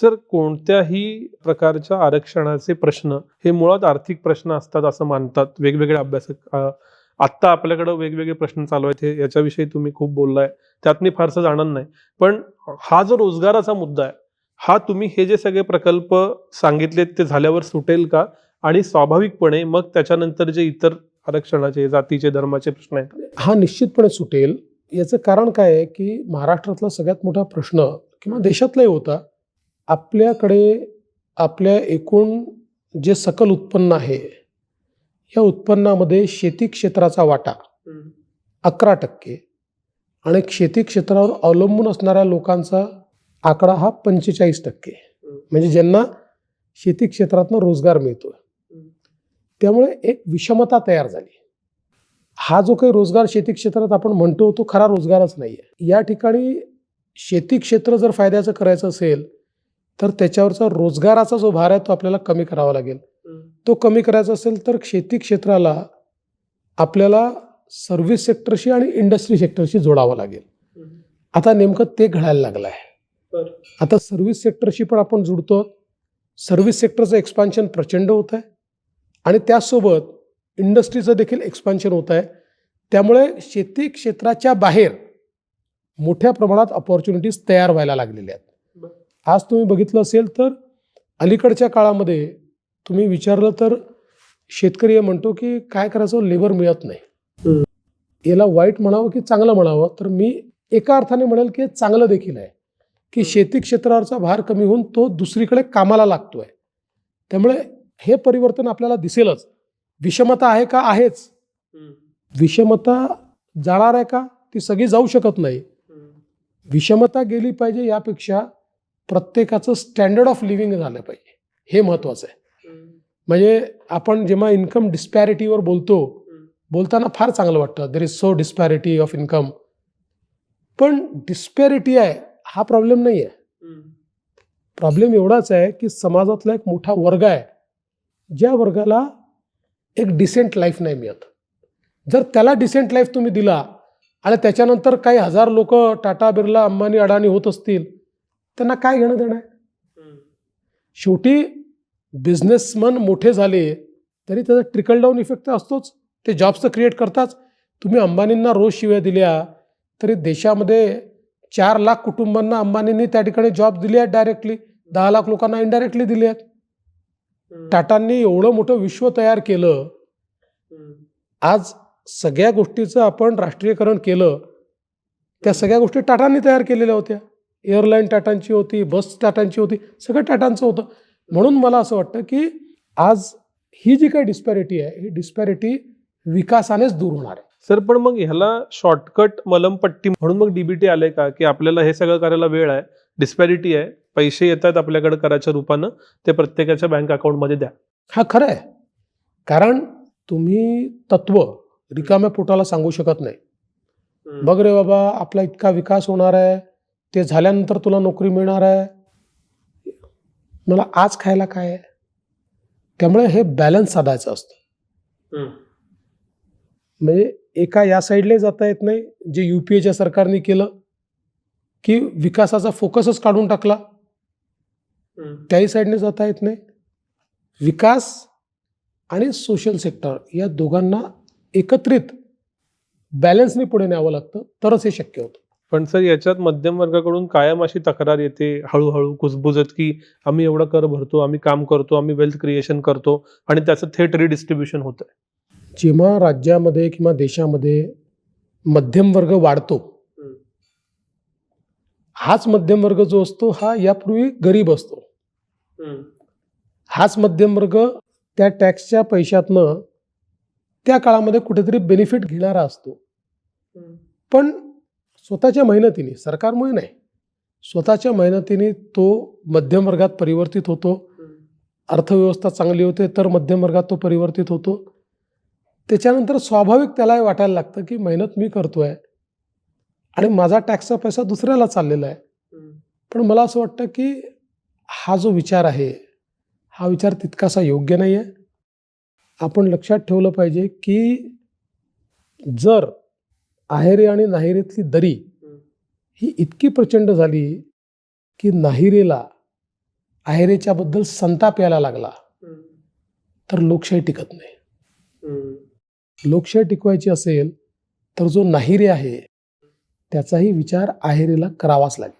Sir कोणत्याही प्रकारच्या आरक्षणाचे प्रश्न हे मुळात आर्थिक प्रश्न असतात असं मानतात वेगवेगळे अभ्यासक आत्ता आपल्याकडं वेगवेगळे प्रश्न चालू आहेत हे याच्याविषयी तुम्ही खूप बोललाय त्यात मी फारसं जाणार नाही. पण हा जो रोजगाराचा मुद्दा आहे हा तुम्ही हे जे सगळे प्रकल्प सांगितलेत ते झाल्यावर सुटेल का? आणि स्वाभाविकपणे मग त्याच्यानंतर जे इतर आरक्षणाचे जातीचे धर्माचे प्रश्न आहेत? हा निश्चितपणे सुटेल. याचं कारण काय आहे की महाराष्ट्रातला सगळ्यात मोठा प्रश्न किंवा देशातलाही होता आपल्याकडे आपल्या एकूण जे सकल उत्पन्न आहे या उत्पन्नामध्ये शेती क्षेत्राचा वाटा अकरा टक्के आणि शेती क्षेत्रावर अवलंबून असणाऱ्या लोकांचा आकडा हा पंचेचाळीस टक्के. म्हणजे ज्यांना शेती क्षेत्रातनं रोजगार मिळतो त्यामुळे एक विषमता तयार झाली. हा जो काही रोजगार शेती क्षेत्रात आपण म्हणतो तो खरा रोजगारच नाही आहे या ठिकाणी शेती क्षेत्र जर फायद्याचं करायचं असेल तर त्याच्यावरचा रोजगाराचा जो भार आहे तो आपल्याला कमी करावा लागेल. तो कमी करायचा असेल तर शेती क्षेत्राला आपल्याला सर्व्हिस सेक्टरशी आणि इंडस्ट्री सेक्टरशी जोडावं लागेल. आता नेमकं ते घडायला लागलं आहे आता सर्व्हिस सेक्टरशी पण आपण जुडतो. सर्व्हिस सेक्टरचं एक्सपान्शन प्रचंड होत आहे. आणि त्याचसोबत इंडस्ट्रीचं देखील एक्सपान्शन होत आहे. त्यामुळे शेती क्षेत्राच्या बाहेर मोठ्या प्रमाणात अपॉर्च्युनिटीज तयार व्हायला लागलेल्या आहेत. आज तुम्ही बघितलं असेल तर अलीकडच्या काळामध्ये तुम्ही विचारलं तर शेतकरी हे म्हणतो की काय करायचं? लेबर मिळत नाही. याला वाईट म्हणावं की चांगलं म्हणावं? तर मी एका अर्थाने म्हणेल की चांगलं देखील आहे. की शेती क्षेत्रावरचा भार कमी होऊन तो दुसरीकडे कामाला लागतोय. त्यामुळे हे परिवर्तन आपल्याला दिसेलच. विषमता आहे का? आहेच. विषमता जाणार आहे का? ती सगळी जाऊ शकत नाही. विषमता गेली पाहिजे यापेक्षा प्रत्येकाचं स्टँडर्ड ऑफ लिव्हिंग झालं पाहिजे. हे महत्त्वाचं आहे. म्हणजे आपण जेव्हा इन्कम डिस्पॅरिटीवर बोलतो बोलताना फार चांगलं वाटतं. There is so disparity of income पण डिस्पॅरिटी आहे हा प्रॉब्लेम नाही आहे प्रॉब्लेम एवढाच आहे की समाजातला एक मोठा वर्ग आहे ज्या वर्गाला एक डिसेंट लाईफ नाही मिळत. जर त्याला डिसेंट लाईफ तुम्ही दिला आणि त्याच्यानंतर काही हजार लोक टाटा बिर्ला अंबानी अडाणी होत असतील त्यांना काय घेणं देणं आहे? शेवटी बिझनेसमन मोठे झाले तरी त्याचा ट्रिकल डाऊन इफेक्ट तर असतोच. ते जॉब्स तर क्रिएट करताच तुम्ही अंबानींना रोज शिव्या दिल्या तरी देशामध्ये चार लाख कुटुंबांना अंबानींनी त्या ठिकाणी जॉब दिले आहेत डायरेक्टली दहा लाख लोकांना इनडायरेक्टली दिले आहेत. टाटांनी एवढं मोठं विश्व तयार केलं. आज सगळ्या गोष्टीचं आपण राष्ट्रीयकरण केलं. त्या सगळ्या गोष्टी टाटांनी तयार केलेल्या होत्या. एअरलाईन टाटांची होती बस टाटांची होती सगळं टाटांचं होतं. म्हणून मला असं वाटतं की आज ही जी काही डिस्पॅरिटी आहे ही डिस्पॅरिटी विकासानेच दूर होणार आहे. सर पण मग ह्याला शॉर्टकट मलमपट्टी म्हणून मग डीबीटी आले का? की आपल्याला हे सगळं करायला वेळ आहे डिस्पॅरिटी आहे पैसे येत आहेत आपल्याकडे कराच्या रूपानं ते प्रत्येकाच्या बँक अकाउंटमध्ये द्या. हा खरं आहे. कारण तुम्ही तत्व रिकाम्या पोटाला सांगू शकत नाही. बघ रे बाबा आपला इतका विकास होणार आहे ते झाल्यानंतर तुला नोकरी मिळणार आहे. मला आज खायला काय आहे? त्यामुळे हे बॅलन्स साधायचं असतं. म्हणजे एका या साईडला जाता येत नाही. जे यू पी एच्या सरकारने केलं की विकासाचा फोकसच काढून टाकला. त्याही साईडने जाता येत नाही. विकास आणि सोशल सेक्टर या दोघांना एकत्रित बॅलन्सने पुढे न्यावं लागतं. तरच हे शक्य होतं. पण सर याच्यात मध्यम वर्गाकडून कायम अशी तक्रार येते हळूहळू कुजबुजत की आम्ही एवढा कर भरतो आम्ही काम करतो आम्ही वेल्थ क्रिएशन करतो आणि त्याचं थेट रिडिस्ट्रीब्युशन होतं जेव्हा राज्यामध्ये किंवा देशामध्ये मध्यम वर्ग वाढतो हाच मध्यम वर्ग जो असतो हा यापूर्वी गरीब असतो. हाच मध्यम वर्ग त्या टॅक्सच्या पैशातनं त्या काळामध्ये कुठेतरी बेनिफिट घेणारा असतो. पण स्वतःच्या मेहनतीने सरकारमुळे नाही. स्वतःच्या मेहनतीने तो मध्यम वर्गात परिवर्तित होतो. अर्थव्यवस्था चांगली होते तर मध्यम वर्गात तो परिवर्तित होतो. त्याच्यानंतर स्वाभाविक त्याला वाटायला लागतं की मेहनत मी करतोय. आणि माझा टॅक्सचा पैसा दुसऱ्याला चाललेला आहे. पण मला असं वाटतं की हा जो विचार आहे हा विचार तितकासा योग्य नाही आहे आपण लक्षात ठेवलं पाहिजे की जर आहेरे आणि नाहिरेतली दरी ही इतकी प्रचंड झाली की नाहिरेला आहेरेच्या बद्दल संताप यायला लागला. तर लोकशाही टिकत नाही. लोकशाही टिकवायची असेल तर जो नाहिरे आहे त्याचाही विचार आहेरेला करावाच लागेल.